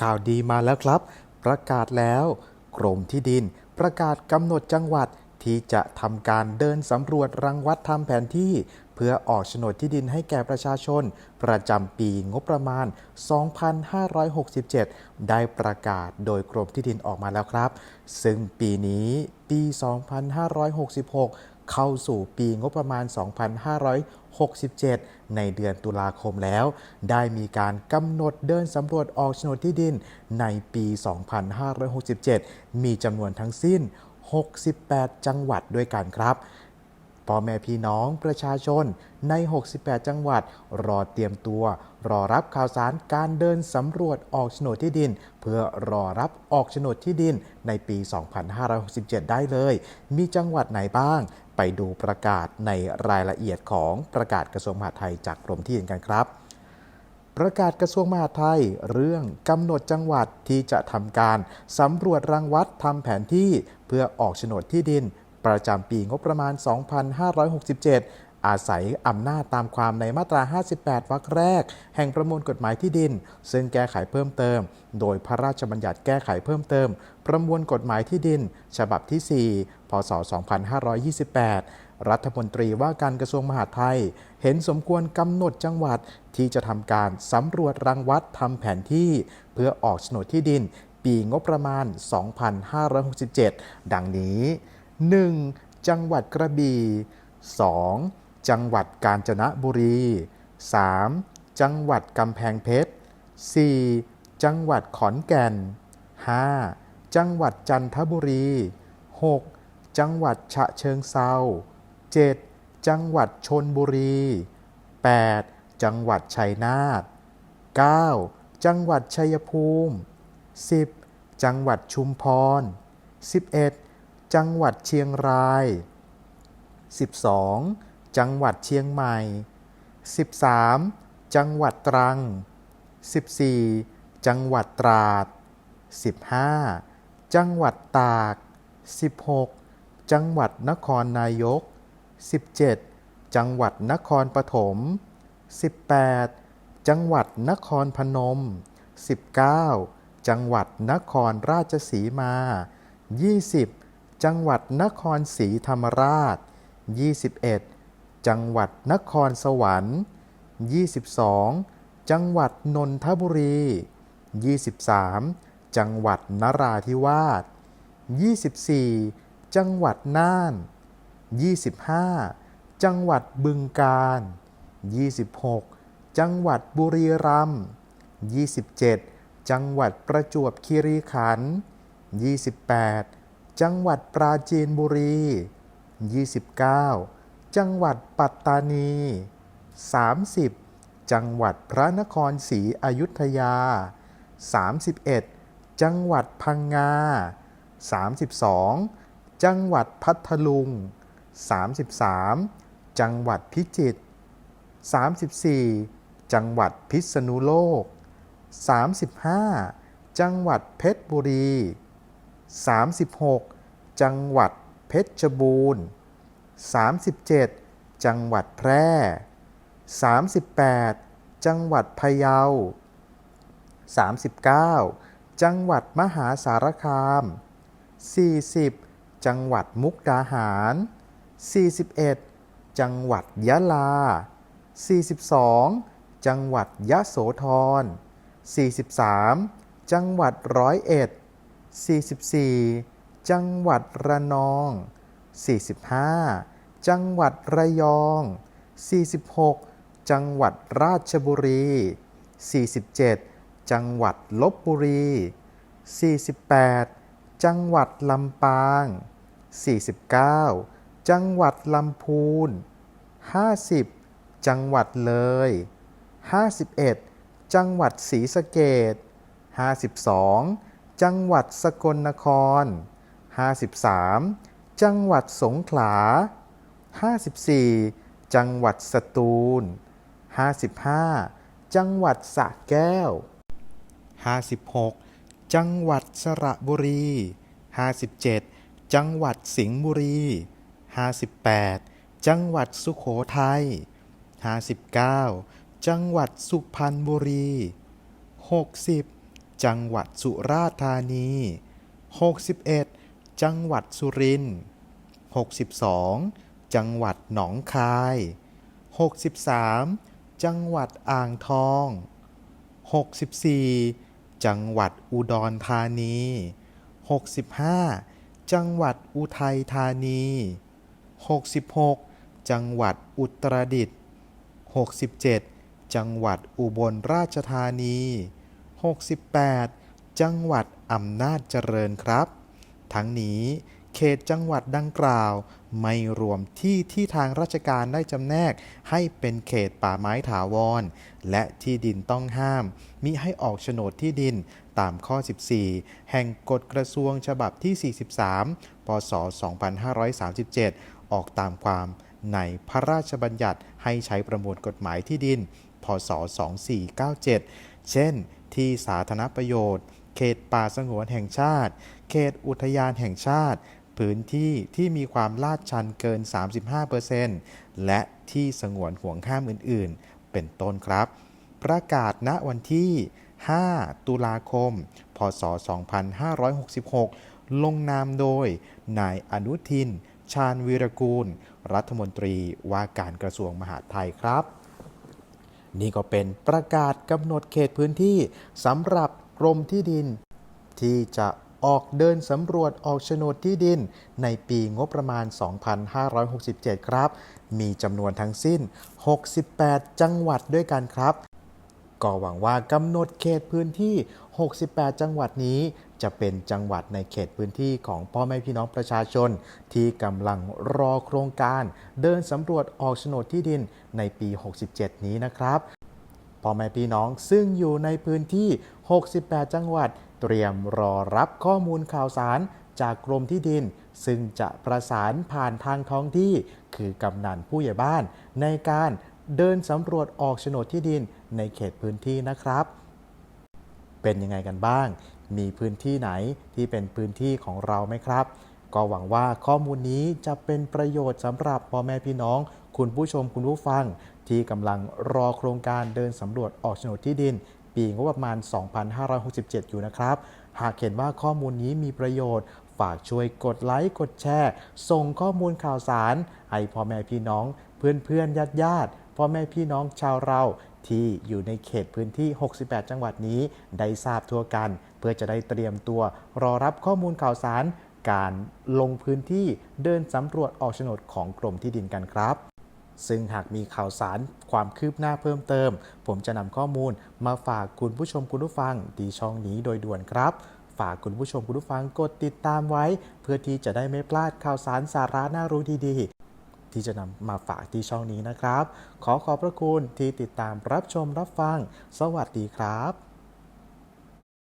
ข่าวดีมาแล้วครับ ประกาศแล้ว กรมที่ดิน ประกาศกำหนดจังหวัดที่จะทำการเดินสำรวจรังวัดทำแผนที่ เพื่อออกโฉนดที่ดินให้แก่ประชาชน ประจำปีงบประมาณ 2567 ได้ประกาศโดยกรมที่ดินออกมาแล้วครับ ซึ่งปีนี้ปี 2566 เข้าสู่ปีงบประมาณ 2567 ในเดือนตุลาคมแล้ว ได้มีการกำหนดเดินสำรวจออกโฉนดที่ดินในปี 2567 มีจำนวนทั้งสิ้น 68 จังหวัดด้วยกันครับ พ่อแม่พี่น้องประชาชนใน 68 จังหวัด รอเตรียมตัว รอรับข่าวสารการเดินสำรวจออกโฉนดที่ดิน เพื่อรอรับออกโฉนดที่ดินในปี 2567 ได้เลย มีจังหวัดไหนบ้าง ไปดูประกาศในรายละเอียดของประกาศกระทรวงมหาดไทยจากกรมที่ดินกันครับประกาศกระทรวงมหาดไทย เรื่องกำหนดจังหวัดที่จะทำการสำรวจรังวัดทำแผนที่เพื่อออกโฉนดที่ดิน ประจำปีงบประมาณ 2567 อาศัยอำนาจตามความในมาตรา 58 วรรคแรก แห่งประมวลกฎหมายที่ดิน ซึ่งแก้ไขเพิ่มเติม โดยพระราชบัญญัติแก้ไขเพิ่มเติม ประมวลกฎหมายที่ดิน ฉบับที่ 4 พศ 2528 รัฐมนตรีว่าการกระทรวงมหาดไทย เห็นสมควรกำหนดจังหวัดที่จะทำการสำรวจรังวัดทำแผนที่ เพื่อออกโฉนดที่ดินปีงบประมาณ 2567 ดังนี้ 1. จังหวัดกระบี่ 2. จังหวัดกาญจนบุรี 3. จังหวัดกำแพงเพชร 4. จังหวัดขอนแก่น 5. จังหวัดจันทบุรี 6. จังหวัดฉะเชิงเซา 7. จังหวัดชนบุรี 8. จังหวัดชัยนาท 9. จังหวัดชัยภูมิ 10. จังหวัดชุมพร 11. จังหวัดเชียงราย 12. จังหวัดเชียงใหม่ 13. จังหวัดตรัง 14. จังหวัดตราด 15. จังหวัดตาก 16. จังหวัดนครนายก 17. จังหวัดนครปฐม 18. จังหวัดนครพนม 19. จังหวัดนครราชสีมา 20. จังหวัดนครศรีธรรมราช 21. จังหวัดนครสวรรค์ 22. จังหวัดนนทบุรี 23. จังหวัดนราธิวาส 24. จังหวัดน่าน 25. จังหวัดบึงกาฬ 26. จังหวัดบุรีรัมย์ 27. จังหวัดประจวบคีรีขันธ์ 28. จังหวัดปราจีนบุรี 29. จังหวัดปัตตานี 30. จังหวัดพระนครศรีอยุธยา 31. จังหวัดพังงา 32. จังหวัดพัทลุง 33. จังหวัดพิจิตร 34. จังหวัดพิษณุโลก 35. จังหวัดเพชรบุรี 36. จังหวัดเพชรบูรณ์ 37. จังหวัดแพร่ 38. จังหวัดพะเยา 39. จังหวัดมหาสารคาม 40. จังหวัดมุกดาหาร 41. จังหวัดยะลา 42. จังหวัดยะโสธร 43. จังหวัดร้อยเอ็ด 44. จังหวัดระนอง 45. จังหวัดระยอง 46. จังหวัดราชบุรี 47. จังหวัดลบบุรี 48. จังหวัดลำปาง 49. จังหวัดลำพูน 50. จังหวัดเลย 51. จังหวัดศรีสะเกด 52. จังหวัดสกลนคร 53. จังหวัดสงขลา 54. จังหวัดสตูล 55. จังหวัดสระแก้ว 56. จังหวัดสระบุรี 57. จังหวัดสิงห์บุรี 58. จังหวัดสุโขทัย 59. จังหวัดสุพรรณบุรี 60. จังหวัดสุราษฎร์ธานี 61 จังหวัดสุรินทร์ 62 จังหวัดหนองคาย 63 จังหวัดอ่างทอง 64 จังหวัดอุดรธานี 65 จังหวัดอุทัยธานี 66 จังหวัดอุตรดิตถ์67 จังหวัดอุบลราชธานี 68 จังหวัดอำนาจเจริญครับ ทั้งนี้เขตจังหวัดดังกล่าว ไม่รวมที่ที่ทางราชการได้จำแนก ให้เป็นเขตป่าไม้ถาวร และที่ดินต้องห้าม มิให้ออกโฉนดที่ดินตามข้อ 14 แห่งกฎกระทรวงฉบับที่ 43 พศ 2537 ออกตามความในพระราชบัญญัติให้ใช้ประมวลกฎหมายที่ดิน พศ 2497 เช่น ที่สาธารณประโยชน์ เขตป่าสงวนแห่งชาติ เขตอุทยานแห่งชาติ พื้นที่ที่มีความลาดชันเกิน 35%และที่สงวนห่วงห้ามอื่น ๆ เป็นต้นครับ ประกาศณวันที่ 5 ตุลาคม พศ 2566 ลงนามโดย นายอนุทิน ชาญวีรกูล รัฐมนตรีว่าการกระทรวงมหาดไทยครับ นี่ก็เป็นประกาศกำหนดเขตพื้นที่สำหรับกรมที่ดิน ที่จะออกเดินสำรวจออกโฉนดที่ดินในปีงบประมาณ 2567 ครับ มีจำนวนทั้งสิ้น 68 จังหวัดด้วยกันครับ ก็หวังว่ากำหนดเขตพื้นที่ 68 จังหวัดนี้ จะเป็นจังหวัดในเขตพื้นที่ของพ่อแม่พี่น้องประชาชน ที่กำลังรอโครงการ เดินสำรวจออกโฉนดที่ดิน ในปี 67 นี้นะครับพ่อแม่พี่น้องซึ่งอยู่ในพื้นที่ 68 จังหวัด เตรียมรอรับข้อมูลข่าวสารจากกรมที่ดิน ซึ่งจะประสานผ่านทางท้องที่ คือกำนันผู้ใหญ่บ้าน ในการเดินสำรวจออกโฉนดที่ดินในเขตพื้นที่นะครับ เป็นยังไงกันบ้าง มีพื้นที่ไหนที่เป็นพื้นที่ของเราไหมครับ ก็หวังว่าข้อมูลนี้จะเป็นประโยชน์สำหรับพ่อแม่พี่น้อง คุณผู้ชมคุณผู้ฟัง ที่กำลังรอโครงการเดินสำรวจออกโฉนดที่ดิน ปีงบประมาณ 2567 อยู่นะครับ หากเห็นว่าข้อมูลนี้มีประโยชน์ฝากช่วยกดไลค์ กดแชร์ ส่งข้อมูลข่าวสาร ให้พ่อแม่พี่น้อง เพื่อนเพื่อนญาติญาติๆพ่อแม่พี่น้องชาวเราที่อยู่ในเขตพื้นที่ 68 จังหวัดนี้ ได้ทราบทั่วกัน เพื่อจะได้เตรียมตัวรอรับข้อมูลข่าวสาร การลงพื้นที่เดินสำรวจออกโฉนดของกรมที่ดินกันครับ ซึ่งหากมีข่าวสารความคืบหน้าเพิ่มเติม ผมจะนำข้อมูลมาฝากคุณผู้ชมคุณผู้ฟังที่ช่องนี้โดยด่วนครับฝากคุณผู้ชมคุณผู้ฟังกดติดตามไว้ เพื่อที่จะได้ไม่พลาดข่าวสารสาระน่ารู้ดีๆ ที่จะนำมาฝากที่ช่องนี้นะครับ ขอขอบพระคุณที่ติดตามรับชมรับฟัง สวัสดีครับ